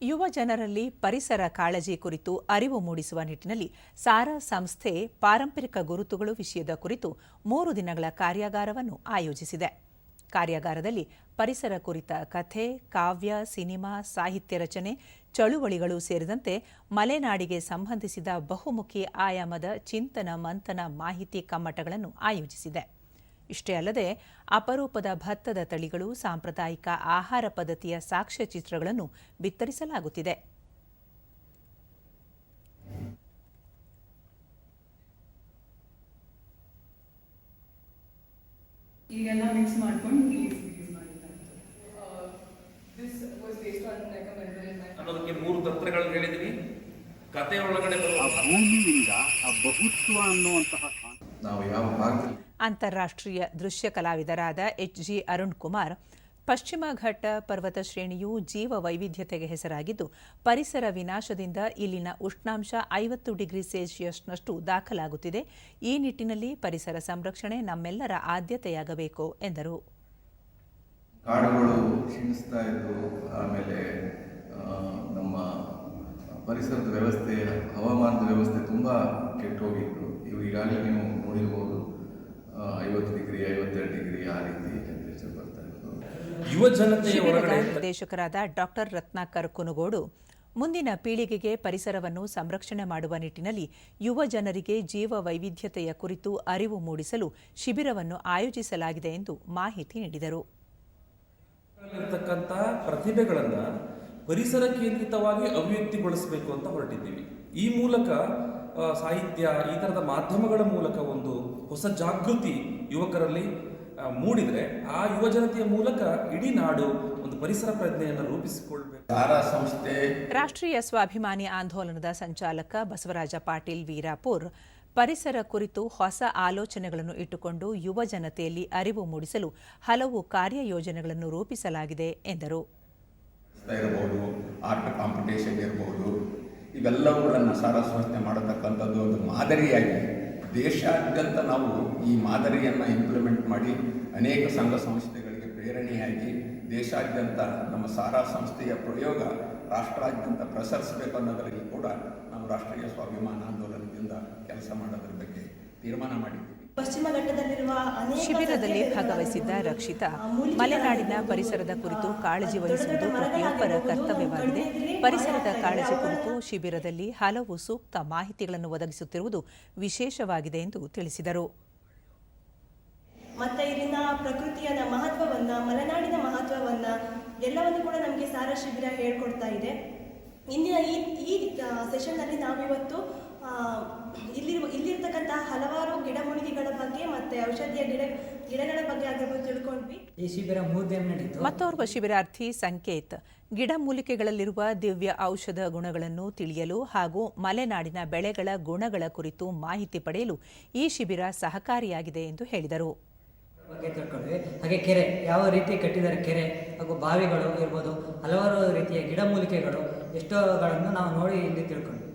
ಯುವ ಜನರಲ್ಲಿ ಪರಿಸರ ಕಾಳಜಿ ಕುರಿತು ಅರಿವು ಮೂಡಿಸುವ ನಿಟ್ಟಿನಲ್ಲಿ ಸಾರಾ ಸಂಸ್ಥೆ ಪಾರಂಪರಿಕ ಗುರುತುಗಳು ವಿಷಯದ ಕುರಿತು ಮೂರು ದಿನಗಳ ಕಾರ್ಯಾಗಾರವನ್ನು ಆಯೋಜಿಸಿದೆ. ಕಾರ್ಯಾಗಾರದಲ್ಲಿ ಪರಿಸರ ಕುರಿತ ಕಥೆ, ಕಾವ್ಯ, ಸಿನಿಮಾ, ಸಾಹಿತ್ಯ ರಚನೆ, ಚಳುವಳಿಗಳು ಸೇರಿದಂತೆ ಮಲೆನಾಡಿಗೆ ಸಂಬಂಧಿಸಿದ ಬಹುಮುಖಿ ಆಯಾಮದ ಚಿಂತನ ಮಂಥನ ಮಾಹಿತಿ ಕಮ್ಮಟಗಳನ್ನು ಆಯೋಜಿಸಿದೆ. ಇಷ್ಟೇ ಅಲ್ಲದೆ ಅಪರೂಪದ ಭತ್ತದ ತಳಿಗಳು ಸಾಂಪ್ರದಾಯಿಕ ಆಹಾರ ಪದ್ಧತಿಯ ಸಾಕ್ಷ್ಯಚಿತ್ರಗಳನ್ನು ಬಿತ್ತರಿಸಲಾಗುತ್ತಿದೆ. ಈಗೆಲ್ಲ ಮಿಕ್ಸ್ ಮಾಡ್ಕೊಂಡು ಅನ್ನೋದಕ್ಕೆ ಮೂರು ತಂತ್ರಗಳನ್ನು ಹೇಳಿದೀನಿ ಕತೆ ಒಳಗಡೆ ಆ ಬರುವ ಭೂಮಿಯಿಂದ ಆ ಬಹುತ್ವ ಅನ್ನುವಂತಹ ನಾವು ಯಾವ ಭಾಗದಲ್ಲಿ ಅಂತಾರಾಷ್ಟ್ರೀಯ ದೃಶ್ಯ ಕಲಾವಿದರಾದ ಎಚ್ ಜಿ ಅರುಣ್ ಕುಮಾರ್, ಪಶ್ಚಿಮ ಘಟ್ಟ ಪರ್ವತ ಶ್ರೇಣಿಯು ಜೀವ ವೈವಿಧ್ಯತೆಗೆ ಹೆಸರಾಗಿದ್ದು, ಪರಿಸರ ವಿನಾಶದಿಂದ ಇಲ್ಲಿನ ಉಷ್ಣಾಂಶ ಐವತ್ತು ಡಿಗ್ರಿ ಸೆಲ್ಸಿಯಸ್ನಷ್ಟು ದಾಖಲಾಗುತ್ತಿದೆ. ಈ ನಿಟ್ಟಿನಲ್ಲಿ ಪರಿಸರ ಸಂರಕ್ಷಣೆ ನಮ್ಮೆಲ್ಲರ ಆದ್ಯತೆಯಾಗಬೇಕು, ಎಂದರು. ಕಾಡುಗಳು ಕ್ಷೀಣಿಸ್ತಾ ಇದ್ದು, ಆಮೇಲೆ ನಮ್ಮ ಪರಿಸರದ ವ್ಯವಸ್ಥೆ, ಹವಾಮಾನದ ವ್ಯವಸ್ಥೆ ತುಂಬ ಕೆಟ್ಟೋಗಿತ್ತು. ಈಗಾಗಲೇ ನೀವು ನೋಡಿರ್ಬೋದು ಆ, ಐವತ್ತು ಡಿಗ್ರಿ ಡಿಗ್ರಿ ಆ ರೀತಿ ಟೆಂಪರೇಚರ್ ಬರ್ತಾ ಇತ್ತು ಯುವ ಜನತೆಯ ಶಿಬಿರದ ನಿರ್ದೇಶಕರಾದ ಡಾಕ್ಟರ್ ರತ್ನಾಕರ್ ಕುನುಗೋಡು ಮುಂದಿನ ಪೀಳಿಗೆಗೆ ಪರಿಸರವನ್ನು ಸಂರಕ್ಷಣೆ ಮಾಡುವ ನಿಟ್ಟಿನಲ್ಲಿ ಯುವ ಜನರಿಗೆ ಜೀವ ವೈವಿಧ್ಯತೆಯ ಕುರಿತು ಅರಿವು ಮೂಡಿಸಲು ಶಿಬಿರವನ್ನು ಆಯೋಜಿಸಲಾಗಿದೆ ಎಂದು ಮಾಹಿತಿ ನೀಡಿದರು. ಪ್ರತಿಭೆಗಳನ್ನ ಪರಿಸರ ಕೇಂದ್ರಿತವಾಗಿ ಅಭಿವ್ಯಕ್ತಿಗೊಳಿಸಬೇಕು ಅಂತ ಹೊರಟಿದ್ದೀವಿ. ಈ ಮೂಲಕ ಸಾಹಿತ್ಯ ಈ ಥರದ ಮಾಧ್ಯಮಗಳ ಮೂಲಕ ಒಂದು ಹೊಸ ಜಾಗೃತಿ ಯುವಕರಲ್ಲಿ ಮೂಡಿದರೆ ಆ ಯುವ ಜನತೆಯ ಮೂಲಕ ಇಡೀ ನಾಡು ಒಂದು ಪರಿಸರ ಪ್ರಜ್ಞೆಯನ್ನು ರೂಪಿಸಿಕೊಳ್ಬೇಕು. ತಾರಾ ಸಂಸ್ಥೆ ರಾಷ್ಟ್ರೀಯ ಸ್ವಾಭಿಮಾನಿ ಆಂದೋಲನದ ಸಂಚಾಲಕ ಬಸವರಾಜ ಪಾಟೀಲ್ ವೀರಾಪುರ್ ಪರಿಸರ ಕುರಿತು ಹೊಸ ಆಲೋಚನೆಗಳನ್ನು ಇಟ್ಟುಕೊಂಡು ಯುವ ಜನತೆಯಲ್ಲಿ ಅರಿವು ಮೂಡಿಸಲು ಹಲವು ಕಾರ್ಯಯೋಜನೆಗಳನ್ನು ರೂಪಿಸಲಾಗಿದೆ ಎಂದರು. ಇರ್ಬೋದು ಆರ್ಟ್ ಕಾಂಪಿಟೇಷನ್ ಇರ್ಬೋದು ಇವೆಲ್ಲವುಗಳನ್ನು ಸಾರಾ ಸಂಸ್ಥೆ ಮಾಡತಕ್ಕಂಥದ್ದು ಒಂದು ಮಾದರಿಯಾಗಿ ದೇಶಾದ್ಯಂತ ನಾವು ಈ ಮಾದರಿಯನ್ನು ಇಂಪ್ಲಿಮೆಂಟ್ ಮಾಡಿ ಅನೇಕ ಸಂಘ ಸಂಸ್ಥೆಗಳಿಗೆ ಪ್ರೇರಣೆಯಾಗಿ ದೇಶಾದ್ಯಂತ ನಮ್ಮ ಸಾರಾ ಸಂಸ್ಥೆಯ ಪ್ರಯೋಗ ರಾಷ್ಟ್ರಾದ್ಯಂತ ಪ್ರಸರಿಸಬೇಕು ಅನ್ನೋದರಲ್ಲಿ ಕೂಡ ನಾವು ರಾಷ್ಟ್ರೀಯ ಸ್ವಾಭಿಮಾನ ಆಂದೋಲನದಿಂದ ಕೆಲಸ ಮಾಡೋದ್ರ ಬಗ್ಗೆ ತೀರ್ಮಾನ ಮಾಡಿದ್ದೀವಿ. ಪಶ್ಚಿಮ ಘಟ್ಟದಲ್ಲಿರುವ ಶಿಬಿರದಲ್ಲಿ ಭಾಗವಹಿಸಿದ್ದ ರಕ್ಷಿತಾ ಮಲೆನಾಡಿನ ಪರಿಸರದ ಕುರಿತು ಕಾಳಜಿ ವಹಿಸುವುದು ಪ್ರತಿಯೊಬ್ಬರ ಕರ್ತವ್ಯವಾಗಿದೆ. ಪರಿಸರದ ಕಾಳಜಿ ಕುರಿತು ಶಿಬಿರದಲ್ಲಿ ಹಲವು ಸೂಕ್ತ ಮಾಹಿತಿಗಳನ್ನು ಒದಗಿಸುತ್ತಿರುವುದು ವಿಶೇಷವಾಗಿದೆ ಎಂದು ತಿಳಿಸಿದರು. ಮತ್ತೆ ಇಲ್ಲಿನ ಪ್ರಕೃತಿಯ ಮಹತ್ವವನ್ನ ಮಲೆನಾಡಿನ ಮಹತ್ವವನ್ನ ಎಲ್ಲವನ್ನು ಕೂಡ ನಮಗೆ ಸಾರ ಶಿಬಿರ ಹೇಳ್ಕೊಡ್ತಾ ಇದೆ. ಇಂದಿನ ಈ ಈ ಸೆಷನ್ನಲ್ಲಿ ನಾವಿವತ್ತು ಇಲ್ಲಿರುವ ಇಲ್ಲಿರ್ತಕ್ಕಂತಹ ಹಲವಾರು ಗಿಡಮೂಲಿಕೆಗಳ ಮತ್ತೆ ಔಷಧಿಯ ಗಿಡ ಗಿಡಗಳ ಬಗ್ಗೆ ಆಗಿರ್ಬೋದು ತಿಳ್ಕೊಂಡ್ವಿ. ಈ ಶಿಬಿರ ಮೂರು ದಿನ ನಡೀತು. ಮತ್ತೋರ್ವ ಶಿಬಿರಾರ್ಥಿ ಸಂಕೇತ್ ಗಿಡಮೂಲಿಕೆಗಳಲ್ಲಿರುವ ದಿವ್ಯ ಔಷಧ ಗುಣಗಳನ್ನು ತಿಳಿಯಲು ಹಾಗೂ ಮಲೆನಾಡಿನ ಬೆಳೆಗಳ ಗುಣಗಳ ಕುರಿತು ಮಾಹಿತಿ ಪಡೆಯಲು ಈ ಶಿಬಿರ ಸಹಕಾರಿಯಾಗಿದೆ ಎಂದು ಹೇಳಿದರು. ಬಗ್ಗೆ ತಿಳ್ಕೊಂಡ್ವಿ. ಹಾಗೆ ಕೆರೆ ಯಾವ ರೀತಿ ಕಟ್ಟಿದ್ದಾರೆ ಕೆರೆ ಹಾಗೂ ಬಾವಿಗಳು ಇರ್ಬೋದು ಹಲವಾರು ರೀತಿಯ ಗಿಡಮೂಲಿಕೆಗಳು ಎಷ್ಟೋಗಳನ್ನು ನಾವು ನೋಡಿ ಇಲ್ಲಿ ತಿಳ್ಕೊಂಡ್ವಿ.